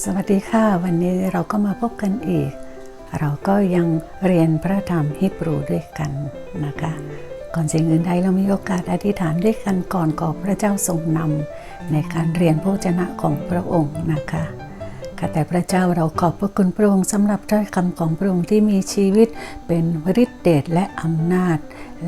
สวัสดีค่ะ วันนี้เราก็มาพบกันอีก เราก็ยังเรียนพระธรรมฮิบรูด้วยกันนะคะ ก่อนสิ่งอื่นใดเรามีโอกาสอธิษฐานด้วยกันก่อนขอพระเจ้าทรงนำในการเรียนพระวจนะของพระองค์นะคะข้าแต่พระเจ้าเราขอบพระคุณพระองค์สำหรับถ้อยคำของพระองค์ที่มีชีวิตเป็นฤทธิเดชและอำนาจ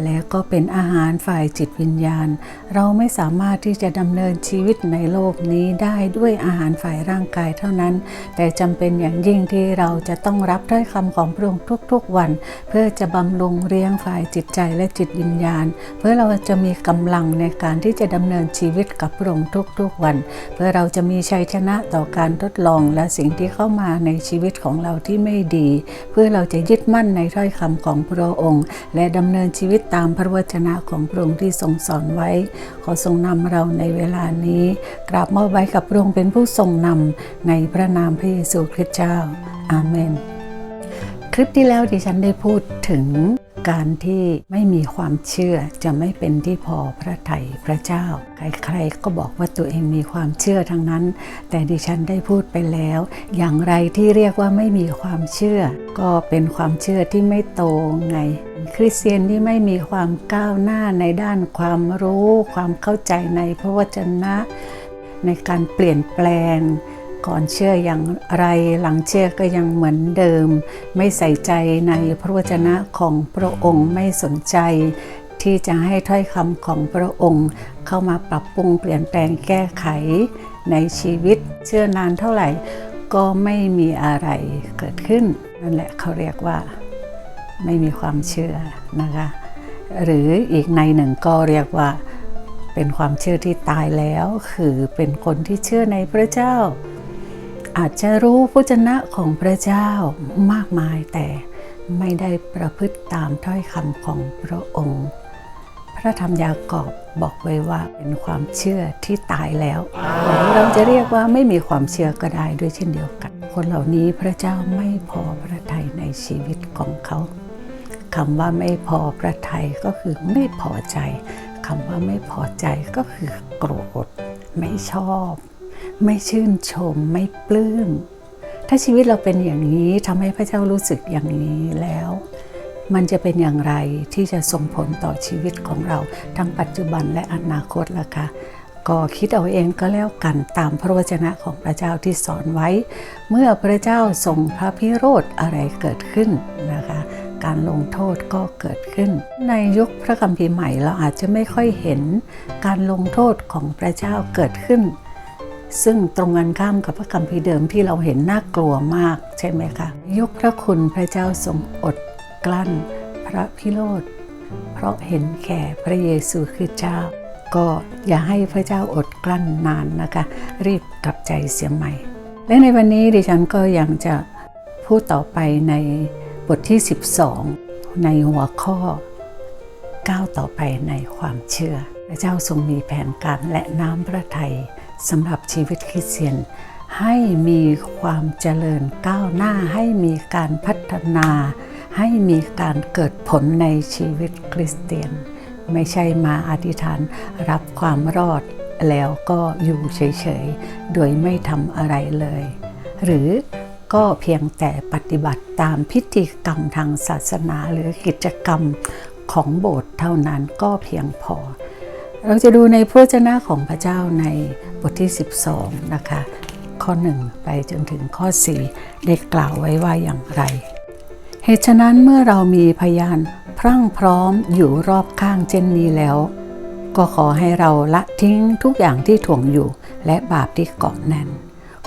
และก็เป็นอาหารฝ่ายจิตวิญญาณ เราไม่สามารถที่จะดำเนินชีวิตในโลกนี้ได้ด้วยอาหารฝ่ายร่างกายเท่านั้น แต่จำเป็นอย่างยิ่งที่เราจะต้องรับถ้อยคำของพระองค์ทุกๆวัน เพื่อจะบำรุงเลี้ยงฝ่ายจิตใจและจิตวิญญาณ เพื่อเราจะมีกำลังในการที่จะดำเนินชีวิตกับพระองค์ทุกๆวัน เพื่อเราจะมีชัยชนะต่อการทดลองและสิ่งที่เข้ามาในชีวิตของเราที่ไม่ดี เพื่อเราจะยึดมั่นในถ้อยคำของพระองค์ และดำเนินชีวิตตามพระวจนะของพระองค์ที่ทรงสอนไว้ ขอทรงนำเราในเวลานี้ กราบมอบไว้กับพระองค์เป็นผู้ทรงนำในพระนามพระเยซูคริสต์เจ้า อาเมน คลิปที่แล้วดิฉันได้พูดถึง การที่ไม่มีความเชื่อจะไม่เป็นที่พอพระทัยพระเจ้า ใครๆก็บอกว่าตัวเองมีความเชื่อทั้งนั้น แต่ดิฉันได้พูดไปแล้ว อย่างไรที่เรียกว่าไม่มีความเชื่อ ก็เป็นความเชื่อที่ไม่โตไง คริสเตียนที่ไม่มีความก้าวหน้าในด้านความรู้ ความเข้าใจในพระวจนะ ในการเปลี่ยนแปลง ก่อนเชื่ออย่างไรหลังเชื่อก็ยังเหมือนเดิม ไม่ใส่ใจในพระวจนะของพระองค์ไม่สนใจ ที่จะให้ถ้อยคำของพระองค์ เข้ามาปรับปรุงเปลี่ยนแปลงแก้ไข ในชีวิตเชื่อนานเท่าไหร่ ก็ไม่มีอะไรเกิดขึ้น นั่นแหละเขาเรียกว่า ไม่มีความเชื่อนะคะ หรืออีกในหนึ่งก็เรียกว่าเป็นความเชื่อที่ตายแล้ว คือเป็นคนที่เชื่อในพระเจ้า อาจจะรู้พระวจนะของพระเจ้ามากมายแต่ไม่ได้ประพฤติตามถ้อยคำของพระองค์ พระธรรมยากอบบอกไว้ว่าเป็นความเชื่อที่ตายแล้วหรือเราจะเรียกว่าไม่มีความเชื่อก็ได้ด้วยเช่นเดียวกัน คนเหล่านี้พระเจ้าไม่พอพระทัยในชีวิตของเขาคำว่าไม่พอพระทัยก็คือไม่พอใจคำว่าไม่พอใจก็คือโกรธไม่ชอบ ไม่ชื่นชมไม่ปลื้ม ถ้าชีวิตเราเป็นอย่างนี้ทำให้พระเจ้ารู้สึกอย่างนี้แล้ว มันจะเป็นอย่างไรที่จะส่งผลต่อชีวิตของเรา ทั้งปัจจุบันและอนาคตล่ะคะก็คิดเอาเองก็แล้วกันตามพระวจนะของพระเจ้าที่สอนไว้ เมื่อพระเจ้าทรงพระพิโรธอะไรเกิดขึ้นนะคะ การลงโทษก็เกิดขึ้น ในยุคพระคัมภีร์ใหม่เราอาจจะไม่ค่อยเห็นการลงโทษของพระเจ้าเกิดขึ้น ซึ่งตรงกันข้ามกับพระคัมภีร์เดิมที่เราเห็นน่ากลัวมากใช่ไหมคะยกพระคุณพระเจ้าทรงอดกลั้น พระพิโรธเพราะเห็นแก่พระเยซูคริสต์เจ้า ก็อย่าให้พระเจ้าอดกลั้นนานนะคะ รีบกลับใจเสียใหม่ และในวันนี้ดิฉันก็ยังจะพูดต่อไปในบทที่ 12 ในหัวข้อก้าวต่อไปในความเชื่อ พระเจ้าทรงมีแผนการและน้ำพระทัย สำหรับชีวิตคริสเตียน ให้มีความเจริญก้าวหน้าให้มีการพัฒนา ให้มีการเกิดผลในชีวิตคริสเตียน ไม่ใช่มาอธิษฐานรับความรอดแล้วก็อยู่เฉยๆ โดยไม่ทำอะไรเลย หรือก็เพียงแต่ปฏิบัติตามพิธีกรรมทางศาสนาหรือกิจกรรมของโบสถ์เท่านั้นก็เพียงพอ เราจะดูในพระวจนะของพระเจ้าในบทที่ 12 นะคะ ข้อ 1 ไปจนถึงข้อ 4 ได้กล่าวไว้ว่าอย่างไร เหตุฉะนั้นเมื่อเรามีพยานพรั่งพร้อมอยู่รอบข้างเช่นนี้แล้ว ก็ขอให้เราละทิ้งทุกอย่างที่ถ่วงอยู่ และบาปที่เกาะแน่น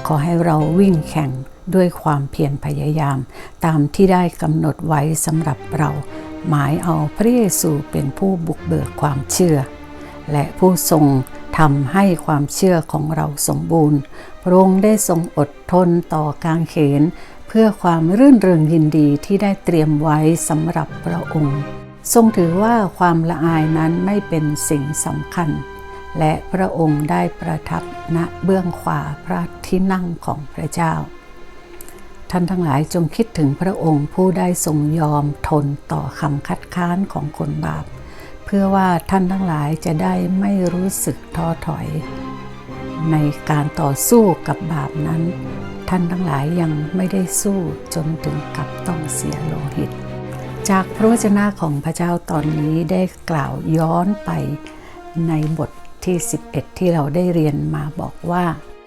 ขอให้เราวิ่งแข่งด้วยความเพียรพยายาม ตามที่ได้กำหนดไว้สำหรับเรา หมายเอาพระเยซูเป็นผู้บุกเบิกความเชื่อ และผู้ทรงทำให้ความเชื่อของเราสมบูรณ์ พระองค์ได้ทรงอดทนต่อการเขน เพื่อความรื่นเริงยินดีที่ได้เตรียมไว้สำหรับพระองค์ ทรงถือว่าความละอายนั้นไม่เป็นสิ่งสำคัญ และพระองค์ได้ประทับณเบื้องขวาพระที่นั่งของพระเจ้า ท่านทั้งหลายจงคิดถึงพระองค์ผู้ได้ทรงยอมทนต่อคำคัดค้านของคนบาป เพื่อว่าท่านทั้งหลายจะได้ไม่รู้สึกท้อถอย ในการต่อสู้กับบาปนั้น ท่านทั้งหลายยังไม่ได้สู้จนถึงกับต้องเสียโลหิต จากพระวจนะของพระเจ้าตอนนี้ได้กล่าวย้อนไปในบทที่ 11 ที่เราได้เรียนมาบอกว่า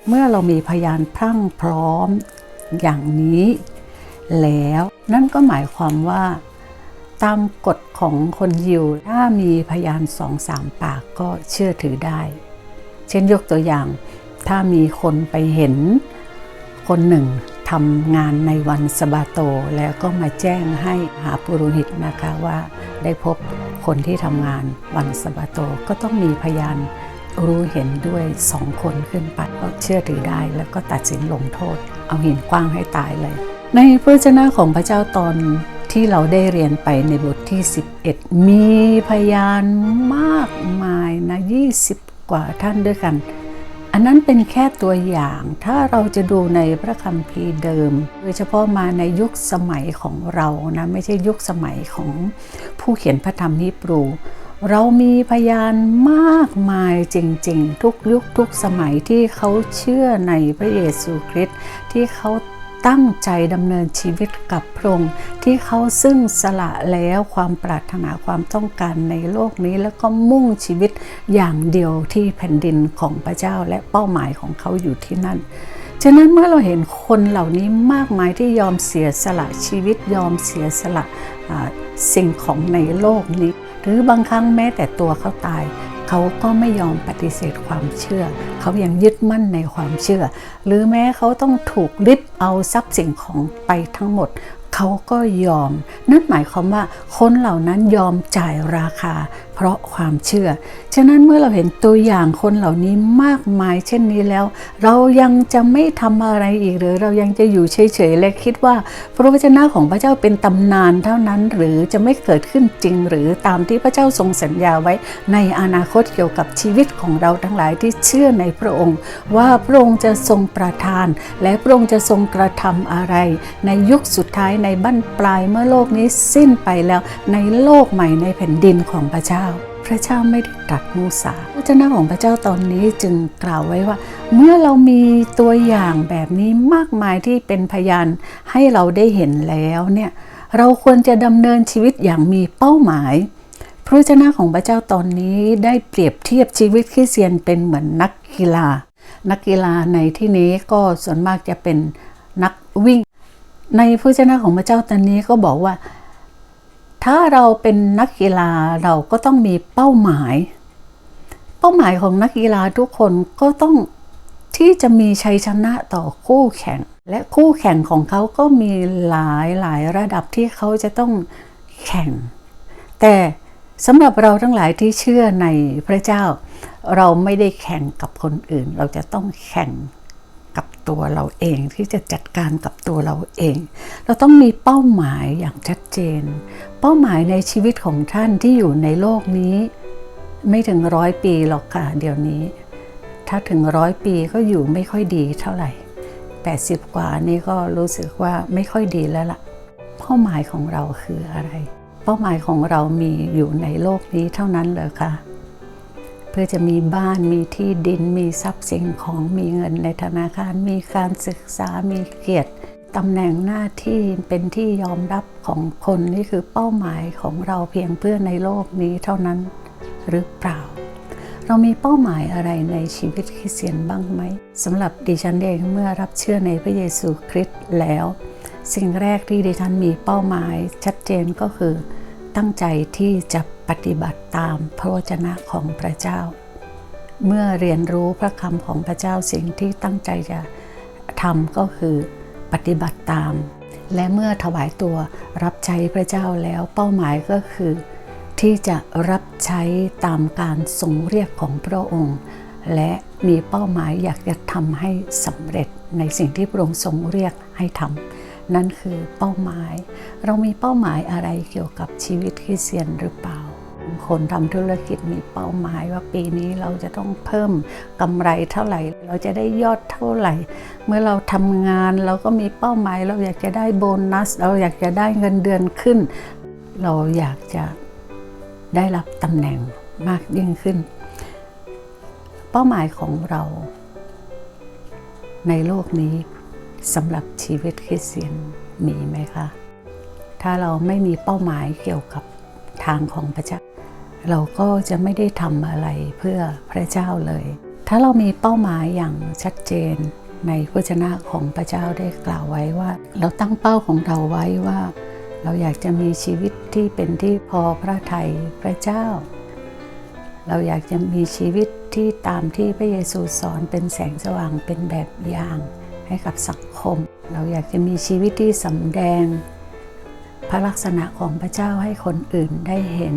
เมื่อเรามีพยานพรั่งพร้อมอย่างนี้ แล้วนั่นก็หมายความว่า ตามกฎของคนยิว ถ้ามีพยานสองสามปากก็เชื่อถือได้ เช่นยกตัวอย่าง ถ้ามีคนไปเห็น คนหนึ่งทำงานในวันสบาโต แล้วก็มาแจ้งให้หาปุโรหิตนะคะว่าได้พบคนที่ทำงานวันสบาโตก็ต้องมีพยานรู้เห็นด้วยสองคนขึ้นไปก็เชื่อถือได้ แล้วก็ตัดสินลงโทษ เอาหินกว้างให้ตายเลย ในพระเจ้าของพระเจ้าตอน ที่เราได้เรียนไปในบทที่ 11 มีพยานมากมายนะ 20 กว่าท่านด้วยกัน อันนั้นเป็นแค่ตัวอย่าง ถ้าเราจะดูในพระคัมภีร์เดิม โดยเฉพาะมาในยุคสมัยของเรานะ ไม่ใช่ยุคสมัยของผู้เขียนพระธรรมฮิบรู เรามีพยานมากมายจริง ๆ ทุกยุคทุกสมัยที่เขาเชื่อในพระเยซูคริสต์ที่เขา ตั้งใจดำเนินชีวิตกับพระองค์ที่เขาซึ่งสละแล้วความปรารถนาความต้องการในโลกนี้ แล้วก็มุ่งชีวิตอย่างเดียวที่แผ่นดินของพระเจ้าและเป้าหมายของเขาอยู่ที่นั่นฉะนั้นเมื่อเราเห็นคนเหล่านี้มากมายที่ยอมเสียสละชีวิตยอมเสียสละสิ่งของในโลกนี้ หรือบางครั้งแม้แต่ตัวเขาตาย เขาก็ไม่ยอมปฏิเสธความเชื่อ เขายังยึดมั่นในความเชื่อ หรือแม้เขาต้องถูกริบเอาทรัพย์สินของไปทั้งหมด เขาก็ยอม นั่นหมายความว่าคนเหล่านั้นยอมจ่ายราคา เพราะความเชื่อ ฉะนั้นเมื่อเราเห็นตัวอย่างคนเหล่านี้มากมายเช่นนี้แล้ว เรายังจะไม่ทำอะไรอีกหรือเรายังจะอยู่เฉยๆและคิดว่า พระวจนะของพระเจ้าเป็นตำนานเท่านั้นหรือจะไม่เกิดขึ้นจริง หรือตามที่พระเจ้าทรงสัญญาไว้ในอนาคตเกี่ยวกับชีวิตของเราทั้งหลายที่เชื่อในพระองค์ ว่าพระองค์จะทรงประทาน และพระองค์จะทรงกระทำอะไร ในยุคสุดท้ายในบั้นปลายเมื่อโลกนี้สิ้นไปแล้วในโลกใหม่ในแผ่นดินของพระเจ้า พระเจ้าไม่ได้ตรัสมูสาพระเจ้าของพระเจ้าตอนนี้จึงกล่าวไว้ว่า เมื่อเรามีตัวอย่างแบบนี้มากมายที่เป็นพยานให้เราได้เห็นแล้วเนี่ยเราควรจะดำเนินชีวิตอย่างมีเป้าหมายพระเจ้าของพระเจ้าตอนนี้ได้เปรียบเทียบชีวิตคริสเตียนเป็นเหมือนนักกีฬา นักกีฬาในที่นี้ก็ส่วนมากจะเป็นนักวิ่ง ในพระเจ้าของพระเจ้าตอนนี้ก็บอกว่า ถ้าเราเป็นนักกีฬาเราก็ต้องมีเป้าหมาย เป้าหมายของนักกีฬาทุกคนก็ต้องที่จะมีชัยชนะต่อคู่แข่ง และคู่แข่งของเขาก็มีหลายหลายระดับที่เขาจะต้องแข่ง แต่สำหรับเราทั้งหลายที่เชื่อในพระเจ้า เราไม่ได้แข่งกับคนอื่น เราจะต้องแข่ง ตัวเราเองที่จะจัดการกับตัวเราเอง เราต้องมีเป้าหมายอย่างชัดเจน เป้าหมายในชีวิตของท่านที่อยู่ในโลกนี้ ไม่ถึงร้อยปีหรอกค่ะเดี๋ยวนี้ ถ้าถึงร้อยปีก็อยู่ไม่ค่อยดีเท่าไหร่ 80 กว่านี่ก็รู้สึกว่าไม่ค่อยดีแล้วล่ะ เป้าหมายของเราคืออะไร เป้าหมายของเรามีอยู่ในโลกนี้เท่านั้นเลยค่ะ เพื่อจะมีบ้านมีที่ดิน มีทรัพย์สินของมีเงินในธนาคาร มีการศึกษามีเกียรติตำแหน่งหน้าที่เป็นที่ยอมรับของคนนี่คือเป้าหมายของเราเพียงเพื่อในโลกนี้เท่านั้นหรือเปล่า เรามีเป้าหมายอะไรในชีวิตคริสเตียนบ้างไหมสำหรับดิฉันเองเมื่อรับเชื่อในพระเยซูคริสต์แล้ว สิ่งแรกที่ดิฉันมีเป้าหมายชัดเจนก็คือ ตั้งใจที่จะปฏิบัติตามพระวจนะของพระเจ้า เมื่อเรียนรู้พระคำของพระเจ้าสิ่งที่ตั้งใจจะทำก็คือปฏิบัติตาม และเมื่อถวายตัวรับใช้พระเจ้าแล้วเป้าหมายก็คือ ที่จะรับใช้ตามการทรงเรียกของพระองค์ และมีเป้าหมายอยากจะทำให้สำเร็จในสิ่งที่พระองค์ทรงเรียกให้ทำ นั่นคือเป้าหมาย เรามีเป้าหมายอะไรเกี่ยวกับชีวิตคริสเตียนหรือเปล่าคนทำธุรกิจมีเป้าหมายว่าปีนี้เราจะต้องเพิ่มกำไรเท่าไหร่ เราจะได้ยอดเท่าไหร่ เมื่อเราทำงานเราก็มีเป้าหมาย เราอยากจะได้โบนัส เราอยากจะได้เงินเดือนขึ้น เราอยากจะได้รับตำแหน่งมากยิ่งขึ้น เป้าหมายของเราในโลกนี้ สำหรับชีวิตคริสเตียนมีไหมคะ ถ้าเราไม่มีเป้าหมายเกี่ยวกับทางของพระเจ้า เราก็จะไม่ได้ทำอะไรเพื่อพระเจ้าเลย ถ้าเรามีเป้าหมายอย่างชัดเจนในพระชนะของพระเจ้าได้กล่าวไว้ว่า เราตั้งเป้าของเราไว้ว่า เราอยากจะมีชีวิตที่เป็นที่พอพระทัยพระเจ้า เราอยากจะมีชีวิตที่ตามที่พระเยซูสอนเป็นแสงสว่างเป็นแบบอย่าง ให้กับสังคม เราอยากจะมีชีวิตที่สำแดง พระลักษณะของพระเจ้าให้คนอื่นได้เห็น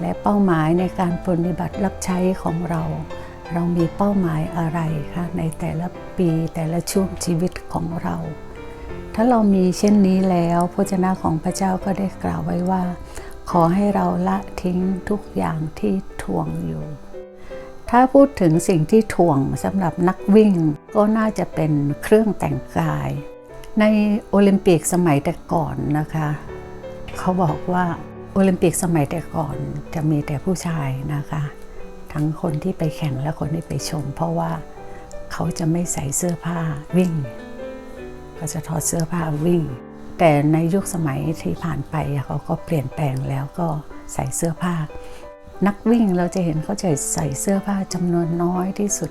และเป้าหมายในการปฏิบัติรับใช้ของเรา เรามีเป้าหมายอะไรคะในแต่ละปีแต่ละช่วงชีวิตของเรา ถ้าเรามีเช่นนี้แล้วพระเจ้าของพระเจ้าก็ได้กล่าวไว้ว่า ขอให้เราละทิ้งทุกอย่างที่ถ่วงอยู่ ถ้าพูดถึงสิ่งที่ถ่วงสำหรับนักวิ่ง ก็น่าจะเป็นเครื่องแต่งกาย ในโอลิมปิกสมัยแต่ก่อนนะคะ เขาบอกว่าโอลิมปิกสมัยแต่ก่อนจะมีแต่ผู้ชายนะคะ ทั้งคนที่ไปแข่งและคนที่ไปชม เพราะว่าเขาจะไม่ใส่เสื้อผ้าวิ่งเขาจะถอดเสื้อผ้าวิ่ง แต่ในยุคสมัยที่ผ่านไปเขาก็เปลี่ยนแปลงแล้วก็ใส่เสื้อผ้า นักวิ่งเราจะเห็นเขาจะใส่เสื้อผ้าจำนวนน้อยที่สุด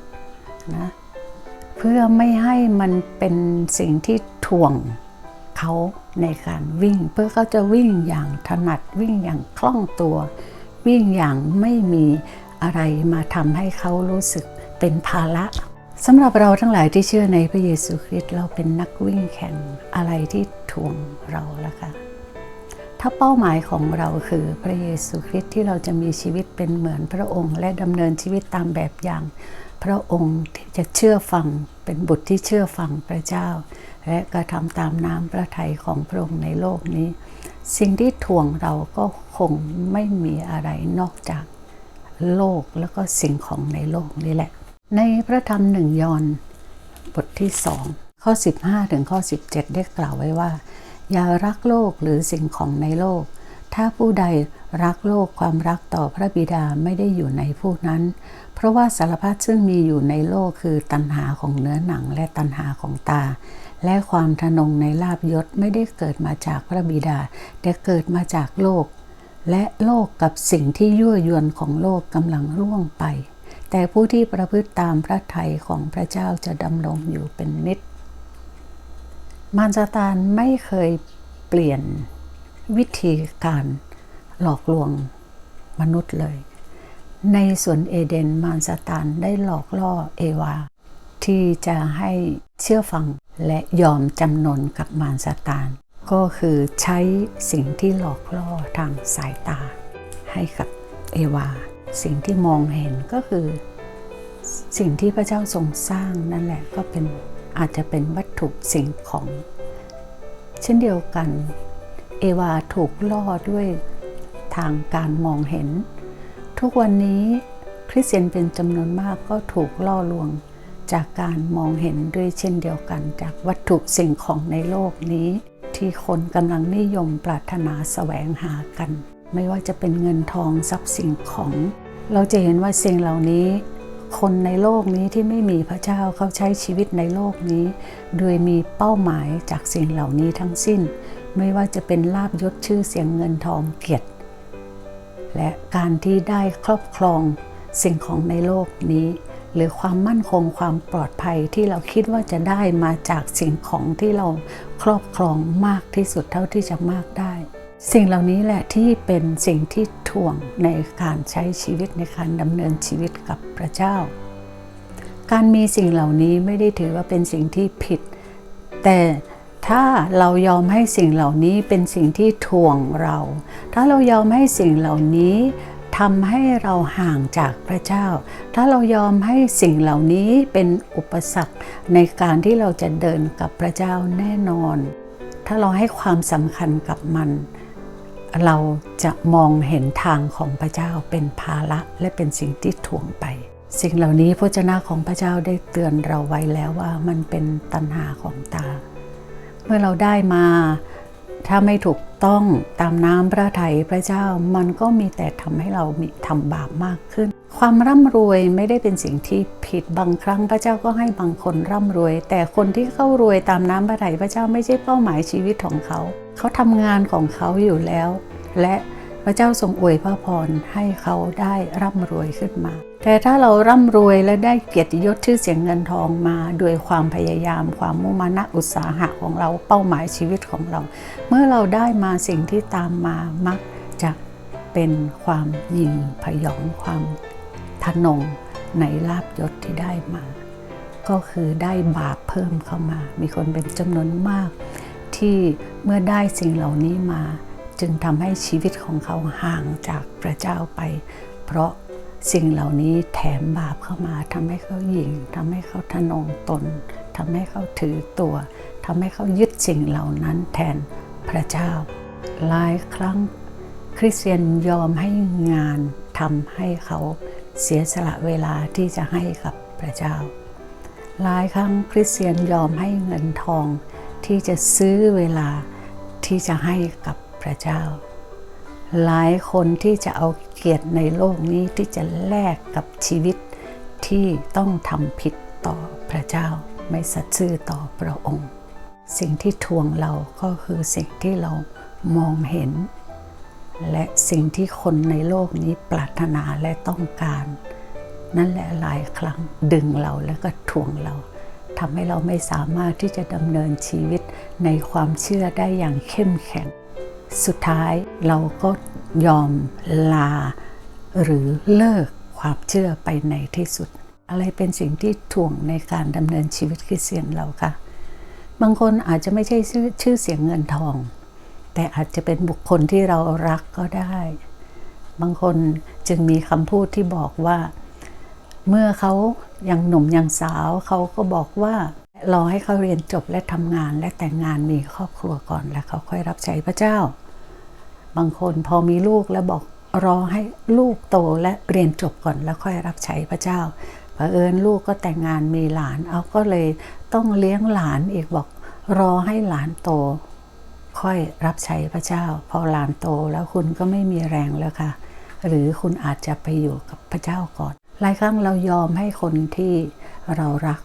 นะเพื่อไม่ให้มันเป็นสิ่งที่ถ่วงเขาในการวิ่ง เพื่อเขาจะวิ่งอย่างถนัดวิ่งอย่างคล่องตัว วิ่งอย่างไม่มีอะไรมาทำให้เขารู้สึกเป็นภาระสำหรับเราทั้งหลายที่เชื่อในพระเยซูคริสต์เราเป็นนักวิ่งแข่งอะไรที่ถ่วงเราล่ะคะ ถ้าเป้าหมายของเราคือพระเยซูคริสต์ที่เราจะมีชีวิตเป็นเหมือนพระองค์ และดำเนินชีวิตตามแบบอย่าง พระองค์ที่จะเชื่อฟังเป็นบุตรที่เชื่อฟังพระเจ้า และกระทำตามน้ำพระทัยของพระองค์ในโลกนี้ สิ่งที่ถ่วงเราก็คงไม่มีอะไรนอกจากโลกแล้วก็สิ่งของในโลกนี้แหละ ในพระธรรมหนึ่งยอห์นบทที่สองข้อ 15 ถึงข้อ 17 ได้กล่าวไว้ว่า อย่ารักโลกหรือสิ่งของในโลก ถ้าผู้ใดรักโลกความรักต่อพระบิดาไม่ได้อยู่ในผู้นั้น เพราะว่าสารพัดซึ่งมีอยู่ในโลกคือตัณหาของเนื้อหนังและตัณหาของตา และความทะนงในลาบยศไม่ได้เกิดมาจากพระบิดา แต่เกิดมาจากโลก และโลกกับสิ่งที่ยั่วยวนของโลกกำลังร่วงไป แต่ผู้ที่ประพฤติตามพระทัยของพระเจ้าจะดำรงอยู่เป็นนิจ มารซาตานไม่เคยเปลี่ยนวิธีการหลอกลวงมนุษย์เลย ในสวนเอเดนมารซาตานได้หลอกล่อเอวา ที่จะให้เชื่อฟังและยอมจำนนกับมารซาตาน ก็คือใช้สิ่งที่หลอกล่อทางสายตา ให้กับเอวา สิ่งที่มองเห็นก็คือ สิ่งที่พระเจ้าทรงสร้างนั่นแหละก็เป็น อาจจะเป็นวัตถุสิ่งของ เช่นเดียวกัน เอวาถูกล่อด้วยทางการมองเห็น ทุกวันนี้คริสเตียนเป็นจำนวนมากก็ถูกล่อลวงจากการมองเห็นด้วยเช่นเดียวกันจากวัตถุสิ่งของในโลกนี้ ที่คนกำลังนิยมปรารถนาแสวงหากัน ไม่ว่าจะเป็นเงินทองทรัพย์สิ่งของ เราจะเห็นว่าสิ่งเหล่านี้ คนในโลกนี้ที่ไม่มีพระเจ้าเขาใช้ชีวิตในโลกนี้ โดยมีเป้าหมายจากสิ่งเหล่านี้ทั้งสิ้น ไม่ว่าจะเป็นลาบยศชื่อเสียงเงินทองเกียรติ และการที่ได้ครอบครองสิ่งของในโลกนี้ หรือความมั่นคงความปลอดภัยที่เราคิดว่าจะได้มาจากสิ่งของที่เราครอบครองมากที่สุดเท่าที่จะมากได้ สิ่งเหล่านี้แหละที่เป็นสิ่งที่ถ่วงในการใช้ชีวิตในการดำเนินชีวิตกับพระเจ้า การมีสิ่งเหล่านี้ไม่ได้ถือว่าเป็นสิ่งที่ผิด แต่ถ้าเรายอมให้สิ่งเหล่านี้เป็นสิ่งที่ถ่วงเรา ถ้าเรายอมให้สิ่งเหล่านี้ทำให้เราห่างจากพระเจ้า ถ้าเรายอมให้สิ่งเหล่านี้เป็นอุปสรรคในการที่เราจะเดินกับพระเจ้าแน่นอน ถ้าเราให้ความสำคัญกับมัน เราจะมองเห็นทางของพระเจ้าเป็นภาระและเป็นสิ่งที่ถ่วงไป สิ่งเหล่านี้พระเจ้าของพระเจ้าได้เตือนเราไว้แล้วว่ามันเป็นตัณหาของตา เมื่อเราได้มาถ้าไม่ถูก ต้องตามน้ำพระทัยพระเจ้ามันก็มีแต่ทำให้เรามีทำบาปมากขึ้น ความร่ำรวยไม่ได้เป็นสิ่งที่ผิดบางครั้งพระเจ้าก็ให้บางคนร่ำรวย แต่คนที่เข้ารวยตามน้ำพระทัยพระเจ้าไม่ใช่เป้าหมายชีวิตของเขา เขาทำงานของเขาอยู่แล้ว และ พระเจ้าทรงอวยพระพรให้เขาได้ร่ำรวยขึ้นมา แต่ถ้าเราร่ำรวยและได้เกียรติยศชื่อเสียงเงินทองมาด้วยความพยายาม ความมุ่งมั่นอุตสาหะของเราเป้าหมายชีวิตของเรา เมื่อเราได้มาสิ่งที่ตามมามักจะเป็นความยิงพยองความทะนงในลาบยศที่ได้มา ก็คือได้บาปเพิ่มเข้ามา มีคนเป็นจำนวนมาก ที่เมื่อได้สิ่งเหล่านี้มา จึงทำให้ชีวิตของเขาห่างจากพระเจ้าไป เพราะสิ่งเหล่านี้แถมบาปเข้ามาทำให้เขาหยิ่งทำให้เขาทะนงตนทำให้เขาถือตัวทำให้เขายึดสิ่งเหล่านั้นแทนพระเจ้า หลายครั้งคริสเตียนยอมให้งานทำให้เขาเสียสละเวลาที่จะให้กับพระเจ้า หลายครั้งคริสเตียนยอมให้เงินทองที่จะซื้อเวลาที่จะให้กับ พระเจ้า หลายคนที่จะเอาเกียรติในโลกนี้ที่จะแลกกับชีวิตที่ต้องทำผิดต่อพระเจ้า ไม่สัตย์ซื่อต่อพระองค์ สิ่งที่ทวงเราก็คือสิ่งที่เรามองเห็น และสิ่งที่คนในโลกนี้ปรารถนาและต้องการ นั่นแหละหลายครั้งดึงเราแล้วก็ทวงเราทำให้เราไม่สามารถที่จะดำเนินชีวิตในความเชื่อได้อย่างเข้มแข็ง สุดท้ายเราก็ยอมลา หรือเลิกความเชื่อไปในที่สุด อะไรเป็นสิ่งที่ถ่วงในการดำเนินชีวิตคริสเตียนเราคะบางคนอาจจะไม่ใช่ชื่อชื่อเสียงเงินทอง แต่อาจจะเป็นบุคคลที่เรารักก็ได้ บางคนจึงมีคำพูดที่บอกว่า เมื่อเขายังหนุ่มยังสาวเขาก็บอกว่า รอให้เขาเรียนจบและทำงานและแต่งงานมีครอบครัวก่อนแล้วเขาค่อยรับใช้พระเจ้า บางคนพอมีลูกแล้วบอกรอให้ลูกโตและเรียนจบก่อนแล้วค่อยรับใช้พระเจ้าเผอิญลูกก็แต่งงานมีหลานเอาก็เลยต้องเลี้ยงหลานอีกบอก รอให้หลานโต ค่อยรับใช้พระเจ้า พอหลานโตแล้วคุณก็ไม่มีแรงแล้วค่ะ หรือคุณอาจจะไปอยู่กับพระเจ้าก่อน หลายครั้งเรายอมให้คนที่เรารัก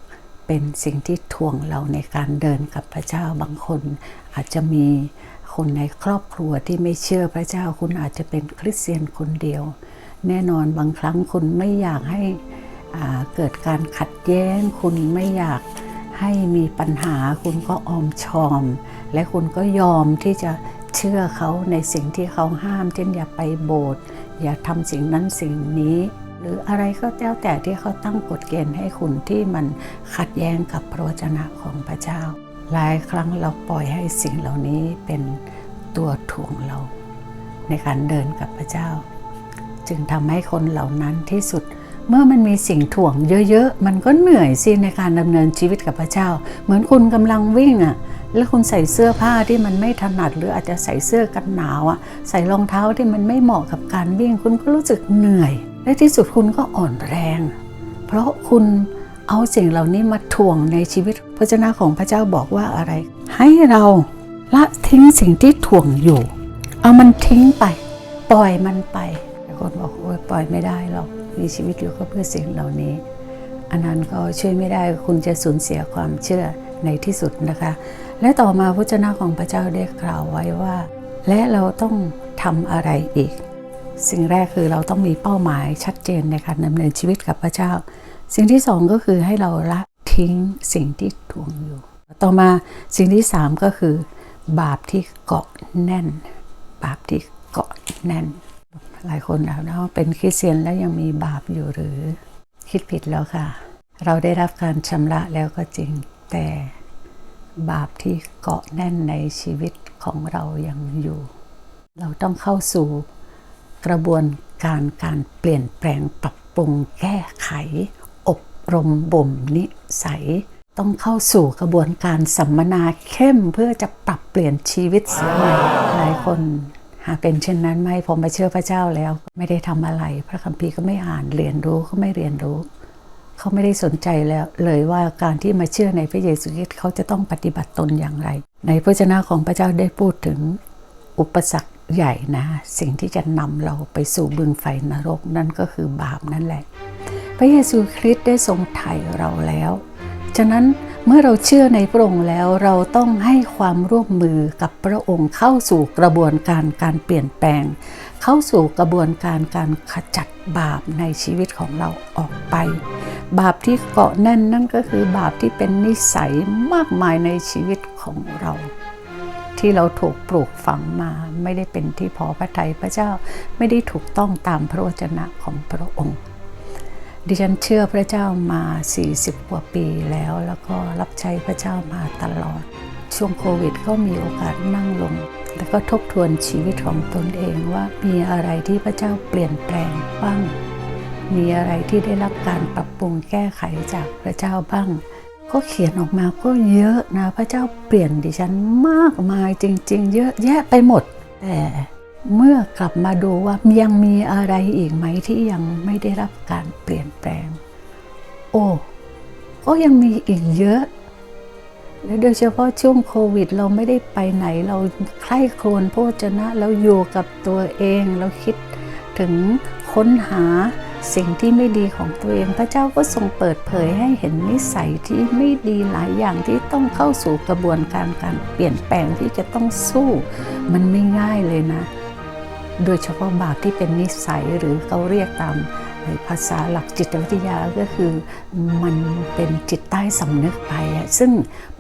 เป็นสิ่งที่ทวงเราในการเดินกับพระเจ้าบางคน อาจจะมีคนในครอบครัวที่ไม่เชื่อพระเจ้าคุณอาจจะเป็นคริสเตียนคนเดียว แน่นอนบางครั้งคุณไม่อยากให้เกิดการขัดแย้ง คุณไม่อยากให้มีปัญหา คุณก็ออมชอม และคุณก็ยอมที่จะเชื่อเขาในสิ่งที่เขาห้าม เช่นอย่าไปโบสถ์อย่าทำสิ่งนั้นสิ่งนี้ หรืออะไรก็แล้วแต่ที่เขาตั้งกฎเกณฑ์ให้คุณที่มันขัดแย้งกับพระวจนะของพระเจ้า หลายครั้งเราปล่อยให้สิ่งเหล่านี้เป็นตัวถ่วงเรา ในการเดินกับพระเจ้า จึงทำให้คนเหล่านั้นที่สุดเมื่อมันมีสิ่งถ่วงเยอะๆ มันก็เหนื่อยสิในการดำเนินชีวิตกับพระเจ้า เหมือนคุณกำลังวิ่งอะ่ะ แล้วคุณใส่เสื้อผ้าที่มันไม่ถนัด หรืออาจจะใส่เสื้อกันหนาวอะ่ะ ใส่รองเท้าที่มันไม่เหมาะกับการวิ่ง คุณก็รู้สึกเหนื่อย และที่สุดคุณก็อ่อนแรง เพราะคุณเอาสิ่งเหล่านี้มาถ่วงในชีวิตพระเจ้าของพระเจ้าบอกว่าอะไร ให้เราละทิ้งสิ่งที่ถ่วงอยู่ เอามันทิ้งไป ปล่อยมันไปคนบอกโอ้ยปล่อยไม่ได้หรอกมีชีวิตอยู่ก็เพื่อสิ่งเหล่านี้อันนั้นก็ช่วยไม่ได้คุณจะสูญเสียความเชื่อในที่สุดนะคะ และต่อมาพระเจ้าของพระเจ้าได้กล่าวไว้ว่า และเราต้องทำอะไรอีก สิ่งแรกคือเราต้องมีเป้าหมายชัดเจนในการดำเนินชีวิตกับพระเจ้า สิ่งที่สองก็คือให้เราละทิ้งสิ่งที่ถ่วงอยู่ ต่อมาสิ่งที่สามก็คือบาปที่เกาะแน่น บาปที่เกาะแน่น หลายคนแล้วนะเป็นคริสเตียนแล้วยังมีบาปอยู่หรือ คิดผิดแล้วค่ะ เราได้รับการชำระแล้วก็จริง แต่บาปที่เกาะแน่นในชีวิตของเรายังอยู่ เราต้องเข้าสู่ กระบวนการการเปลี่ยนแปลงปรับปรุงแก้ไข อบรมบ่มนิสัย ต้องเข้าสู่กระบวนการสัมมนาเข้มเพื่อจะปรับเปลี่ยนชีวิตสมัยหลายคนหากเป็นเช่นนั้นไม่ผมไปเชื่อพระเจ้าแล้ว ไม่ได้ทำอะไร พระคัมภีร์ก็ไม่อ่านเรียนรู้ก็ไม่เรียนรู้ เขาไม่ได้สนใจแล้วเลยว่าการที่มาเชื่อในพระเยซูคริสต์เขาจะต้องปฏิบัติตนอย่างไร ในพระเจ้าของพระเจ้าได้พูดถึงอุปสรรค ใหญ่นะ สิ่งที่จะนำเราไปสู่บึงไฟนรกนั่นก็คือบาปนั่นแหละ พระเยซูคริสต์ได้ทรงไถ่เราแล้ว ฉะนั้นเมื่อเราเชื่อในพระองค์แล้วเราต้องให้ความร่วมมือกับพระองค์เข้าสู่กระบวนการการเปลี่ยนแปลง เข้าสู่กระบวนการการขจัดบาปในชีวิตของเราออกไป บาปที่เกาะแน่นนั่นก็คือบาปที่เป็นนิสัยมากมายในชีวิตของเรา ที่เราถูกปลูกฝังมาไม่ได้เป็นที่พอพระทัยพระเจ้าไม่ได้ถูกต้องตามพระวจนะของพระองค์ ดิฉันเชื่อพระเจ้ามา 40 กว่าปีแล้วแล้วก็รับใช้พระเจ้ามาตลอด ช่วงโควิดก็มีโอกาสนั่งลง แล้วก็ทบทวนชีวิตของตนเองว่ามีอะไรที่พระเจ้าเปลี่ยนแปลงบ้าง มีอะไรที่ได้รับการปรับปรุงแก้ไขจากพระเจ้าบ้าง ก็เขียนออกมาก็เยอะนะพระเจ้าเปลี่ยนดิฉันมากมายจริง ๆ เยอะแยะไปหมด แต่เมื่อกลับมาดูว่ายังมีอะไรอีกไหมที่ยังไม่ได้รับการเปลี่ยนแปลง โอ้ก็ยังมีอีกเยอะ และโดยเฉพาะช่วงโควิด เราไม่ได้ไปไหนเราใคร่ครวญโภชนะ เราอยู่กับตัวเอง เราคิดถึงค้นหา สิ่งที่ไม่ดีของตัวเอง พระเจ้าก็ทรงเปิดเผยให้เห็นนิสัยที่ไม่ดีหลายอย่างที่ต้องเข้าสู่กระบวนการการเปลี่ยนแปลงที่จะต้องสู้ มันไม่ง่ายเลยนะ โดยเฉพาะบาปที่เป็นนิสัยหรือเขาเรียกตามภาษาหลักจิตวิทยาก็คือมันเป็นจิตใต้สำนึกไป ซึ่ง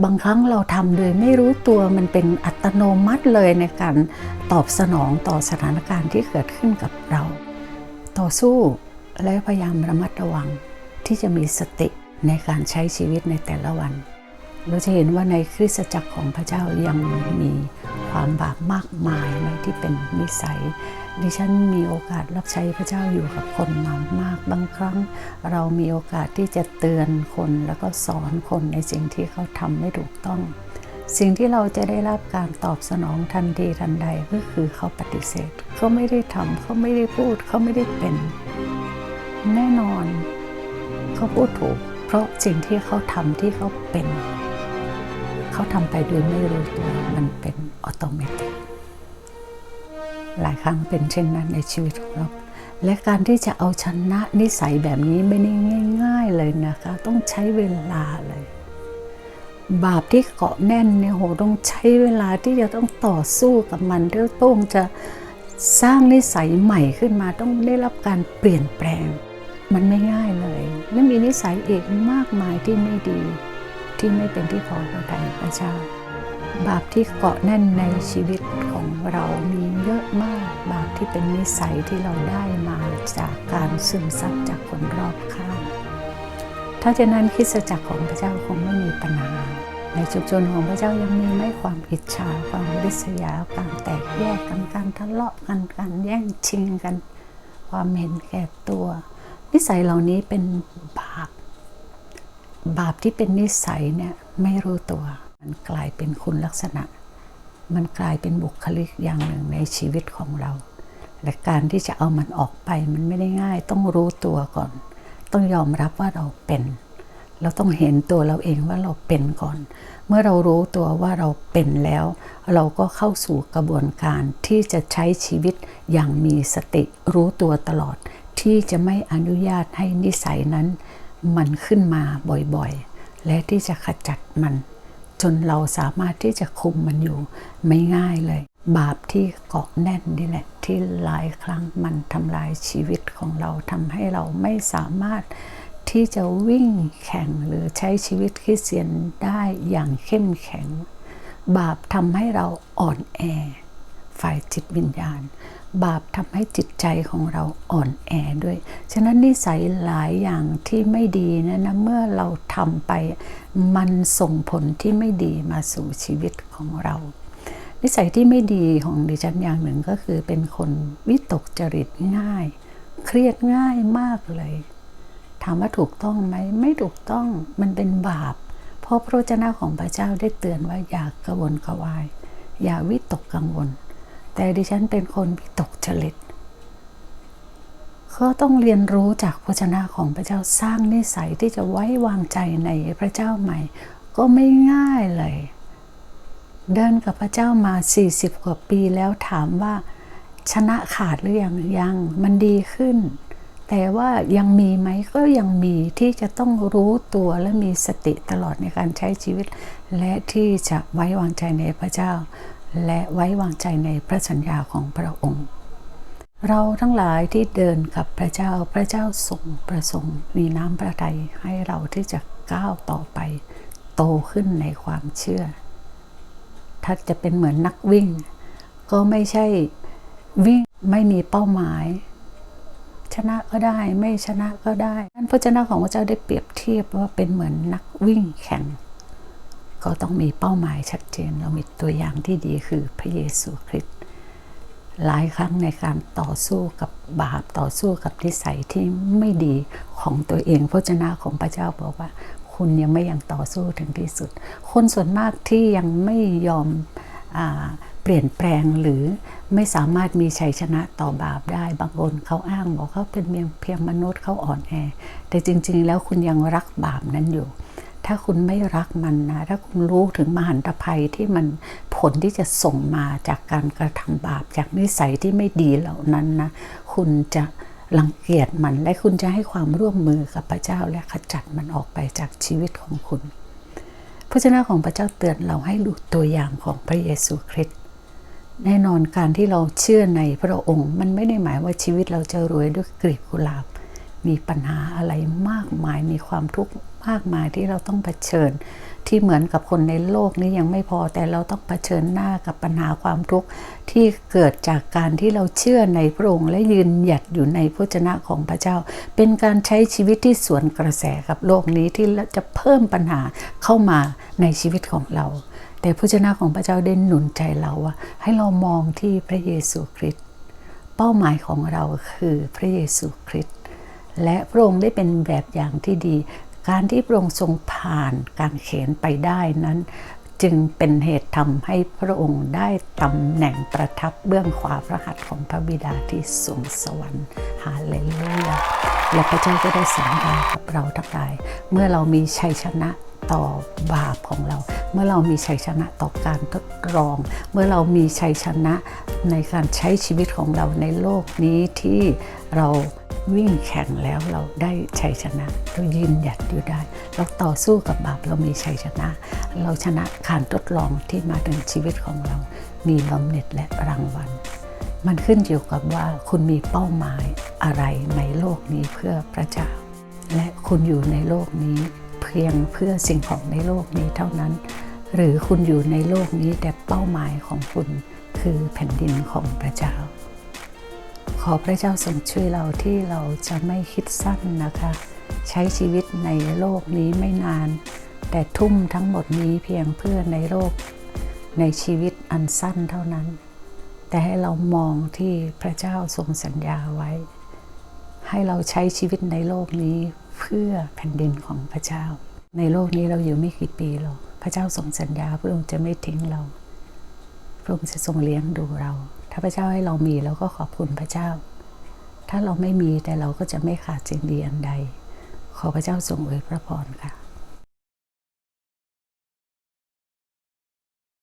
บางครั้งเราทำโดยไม่รู้ตัวมันเป็นอัตโนมัติเลยในการตอบสนองต่อสถานการณ์ที่เกิดขึ้นกับเรา ต่อสู้ และพยายามระมัดระวังที่จะมีสติในการใช้ชีวิตในแต่ละวัน เราจะเห็นว่าในคริสตจักรของพระเจ้ายังมีความบาปมากมายในที่เป็นนิสัย ดิฉันมีโอกาสรับใช้พระเจ้าอยู่กับคนมามาก บางครั้ง เรามีโอกาสที่จะเตือนคนแล้วก็สอนคนในสิ่งที่เขาทำไม่ถูกต้อง สิ่งที่เราจะได้รับการตอบสนองทันทีทันใดก็คือเขาปฏิเสธเขาไม่ได้ทำเขาไม่ได้พูดเขาไม่ได้เป็น แน่นอน เขาพูดถูก เพราะสิ่งที่เขาทำที่เขาเป็น เขาทำไปโดยไม่รู้ตัวมันเป็นอัตโนมัติหลายครั้งเป็นเช่นนั้นในชีวิตของเราและการที่จะเอาชนะนิสัยแบบนี้ไม่ได้ง่าย ๆเลยนะคะ ต้องใช้เวลาเลย บาปที่เกาะแน่นเนี่ยโหต้องใช้เวลาที่จะต้องต่อสู้กับมันเพื่อต้องจะสร้างนิสัยใหม่ขึ้นมาต้องได้รับการเปลี่ยนแปลง มีนิสัยเอกมากมายที่ไม่ดีที่ไม่เป็นที่พอพระทัยพระเจ้า บาปที่เกาะแน่นในชีวิตของเรามีเยอะมาก บาปที่เป็นนิสัยที่เราได้มาจากการซึมซับจากคนรอบข้างถ้าจะนั้นคริสตจักรของพระเจ้าคงไม่มีปัญหาในชุมชนของพระเจ้ายังมีไม่ความอิจฉาความริษยาความแตกแยกกันการทะเลาะกันการแย่งชิงกัน ความเห็นแก่ตัว นิสัยเหล่านี้เป็น บาปที่เป็นนิสัยเนี่ยไม่รู้ตัว มันกลายเป็นคุณลักษณะ มันกลายเป็นบุคลิกอย่างหนึ่งในชีวิตของเรา และการที่จะเอามันออกไปมันไม่ได้ง่าย ต้องรู้ตัวก่อน ต้องยอมรับว่าเราเป็น เราต้องเห็นตัวเราเองว่าเราเป็นก่อน เมื่อเรารู้ตัวว่าเราเป็นแล้ว เราก็เข้าสู่กระบวนการที่จะใช้ชีวิตอย่างมีสติรู้ตัวตลอดที่จะไม่อนุญาตให้นิสัยนั้น มันขึ้นมาบ่อยๆ และที่จะขจัดมัน จนเราสามารถที่จะคุมมันอยู่ไม่ง่ายเลย บาปที่เกาะแน่นนี่แหละ ที่หลายครั้งมันทำลายชีวิตของเราทำให้เราไม่สามารถที่จะวิ่งแข่งหรือใช้ชีวิตคริสเตียนได้อย่างเข้มแข็ง บาปทำให้เราอ่อนแอ ฝ่ายจิตวิญญาณ บาปทำให้จิตใจของเราอ่อนแอด้วย ฉะนั้นนิสัยหลายอย่างที่ไม่ดีนะนะเมื่อเราทำไป มันส่งผลที่ไม่ดีมาสู่ชีวิตของเรา นิสัยที่ไม่ดีของดิฉันอย่างหนึ่งก็คือเป็นคนวิตกจริตง่าย เครียดง่ายมากเลยถามว่าถูกต้องไหมไม่ถูกต้องมันเป็นบาป เพราะพระเจ้าของพระเจ้าได้เตือนว่าอย่ากกระวนกระวาย อย่าวิตกกังวล แต่ดิฉันเป็นคนวิตกจริตก็ต้องเรียนรู้จากพระเจ้าของพระเจ้าสร้างนิสัยที่จะไว้วางใจในพระเจ้าใหม่ ก็ไม่ง่ายเลย เดินกับพระเจ้ามา 40 กว่าปีแล้วถามว่าชนะขาดหรือยังยังมันดีขึ้น แต่ว่ายังมีไหมก็ยังมีที่จะต้องรู้ตัวและมีสติตลอดในการใช้ชีวิต และที่จะไว้วางใจในพระเจ้า และไว้วางใจในพระสัญญาของพระองค์ เราทั้งหลายที่เดินกับพระเจ้าพระเจ้าทรงประสงค์ มีน้ำพระทัยให้เราที่จะก้าวต่อไป โตขึ้นในความเชื่อ ถ้าจะเป็นเหมือนนักวิ่ง ก็ไม่ใช่วิ่งไม่มีเป้าหมาย ชนะก็ได้ไม่ชนะก็ได้นั้นพระเจ้าของพระเจ้าได้เปรียบเทียบว่าเป็นเหมือนนักวิ่งแข่ง ก็ต้องมีเป้าหมายชัดเจน เรามีตัวอย่างที่ดีคือพระเยซูคริสต์หลายครั้งในการต่อสู้กับบาปต่อสู้กับนิสัยที่ไม่ดีของตัวเองพระเจ้าของพระเจ้าบอกว่า คุณยังไม่ยังต่อสู้ถึงที่สุด คนส่วนมากที่ยังไม่ยอมอเปลี่ยนแปลงหรือไม่สามารถมีชัยชนะต่อบาปได้บางคนเขาอ้างบอกเขาเป็นเพียงเพียงมนุษย์เขาอ่อนแอ แต่จริง ๆ แล้วคุณยังรักบาปนั้นอยู่ ถ้าคุณไม่รักมันนะ ถ้าคุณรู้ถึงมหันตภัยที่มันผลที่จะส่งมาจากการกระทำบาป จากนิสัยที่ไม่ดีเหล่านั้นนะ คุณจะรังเกียจมันและคุณจะให้ความร่วมมือกับพระเจ้าและขจัดมันออกไปจากชีวิตของคุณพระเจ้าของพระเจ้าเตือนเราให้ดูตัวอย่างของพระเยซูคริสต์แน่นอนการที่เราเชื่อในพระองค์ มันไม่ได้หมายว่าชีวิตเราจะรวยด้วยกลีบกุหลาบ มีปัญหาอะไรมากมายมีความทุกข์ มากมายที่เราต้องเผชิญ ที่เหมือนกับคนในโลกนี้ยังไม่พอแต่เราต้องเผชิญหน้ากับปัญหาความทุกข์ที่เกิดจากการที่เราเชื่อในพระองค์และยืนหยัดอยู่ในพระเจนะของพระเจ้า เป็นการใช้ชีวิตที่สวนกระแสกับโลกนี้ที่จะเพิ่มปัญหาเข้ามาในชีวิตของเรา แต่พระเจ้าของพระเจ้าได้หนุนใจเราว่าให้เรามองที่พระเยซูคริสต์เป้าหมายของเราคือพระเยซูคริสต์และพระองค์ได้เป็นแบบอย่างที่ดี การที่พระองค์ทรงผ่านการเขนไปได้นั้น จึงเป็นเหตุทำให้พระองค์ได้ตำแหน่งประทับเบื้องขวาพระหัตถ์ของพระบิดาที่สูงสวรรค์ฮาเลลูยาและพระเจ้าก็ได้สัญญากับเราทั้งหลาย เมื่อเรามีชัยชนะ ต่อบาปของเรา เมื่อเรามีชัยชนะต่อการทดลอง เมื่อเรามีชัยชนะในการใช้ชีวิตของเราในโลกนี้ที่เราวิ่งแข่งแล้วเราได้ชัยชนะ เรายืนหยัดอยู่ได้ เราต่อสู้กับบาปเรามีชัยชนะ เราชนะการทดลองที่มาถึงชีวิตของเรา มีบำเหน็จและรางวัล มันขึ้นอยู่กับว่าคุณมีเป้าหมายอะไรในโลกนี้เพื่อพระเจ้า และคุณอยู่ในโลกนี้ เพียงเพื่อสิ่งของในโลกนี้เท่านั้น หรือคุณอยู่ในโลกนี้แต่เป้าหมายของคุณคือแผ่นดินของพระเจ้า ขอพระเจ้าทรงช่วยเราที่เราจะไม่คิดสั้นนะคะ ใช้ชีวิตในโลกนี้ไม่นาน แต่ทุ่มทั้งหมดนี้เพียงเพื่อในโลก ในชีวิตอันสั้นเท่านั้น แต่ให้เรามองที่พระเจ้าทรงสัญญาไว้ ให้เราใช้ชีวิตในโลกนี้เพื่อแผ่นดินของพระเจ้า ในโลกนี้เราอยู่ไม่กี่ปีหรอกพระเจ้าทรงสัญญาพระองค์จะไม่ทิ้งเราพระองค์จะทรงเลี้ยงดูเรา ถ้าพระเจ้าให้เรามีเราก็ขอบคุณพระเจ้า ถ้าเราไม่มีแต่เราก็จะไม่ขาดสิ่งดีอันใด ขอพระเจ้าทรงอวยพระพรค่ะ